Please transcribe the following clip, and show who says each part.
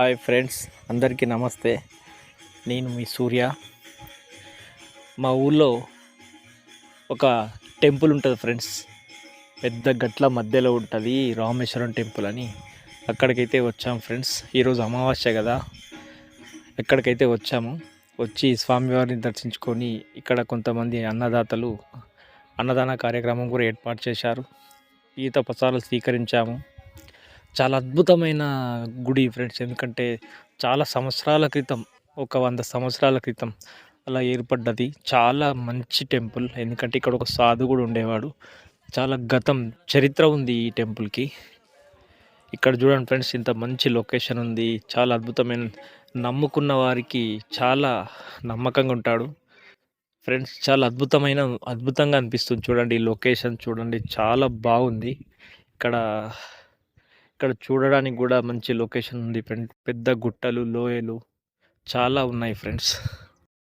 Speaker 1: Hi friends అందరికీ నమస్తే. నేను మీ సూర్య. మా ఊళ్ళో ఒక టెంపుల్ ఉంటుంది ఫ్రెండ్స్. పెద్ద గట్ల మధ్యలో ఉంటుంది రామేశ్వరం టెంపుల్ అని. అక్కడికైతే వచ్చాం ఫ్రెండ్స్. ఈరోజు అమావాస్య కదా. ఎక్కడికైతే వచ్చాము వచ్చి స్వామివారిని దర్శించుకొని ఇక్కడ కొంతమంది అన్నదాతలు అన్నదాన కార్యక్రమం కూడా ఏర్పాటు చేశారు. ఈత పసాలు స్వీకరించాము. చాలా అద్భుతమైన గుడి ఫ్రెండ్స్. ఎందుకంటే చాలా సంవత్సరాల క్రితం ఒక వంద సంవత్సరాల క్రితం అలా ఏర్పడ్డది. చాలా మంచి టెంపుల్. ఎందుకంటే ఇక్కడ ఒక సాధు కూడా ఉండేవాడు. చాలా గతం చరిత్ర ఉంది ఈ టెంపుల్కి ఇక్కడ చూడండి ఫ్రెండ్స్ ఇంత మంచి లొకేషన్ ఉంది. చాలా అద్భుతమైన నమ్ముకున్న వారికి చాలా నమ్మకంగా ఉంటాడు. ఫ్రెండ్స్ చాలా అద్భుతమైన అద్భుతంగా అనిపిస్తుంది చూడండి ఈ లొకేషన్. చూడండి చాలా బాగుంది. ఇక్కడ ఇక్కడ చూడడానికి కూడా మంచి లొకేషన్ ఉంది ఫ్రెండ్. పెద్ద గుట్టలు లోయలు చాలా ఉన్నాయి ఫ్రెండ్స్.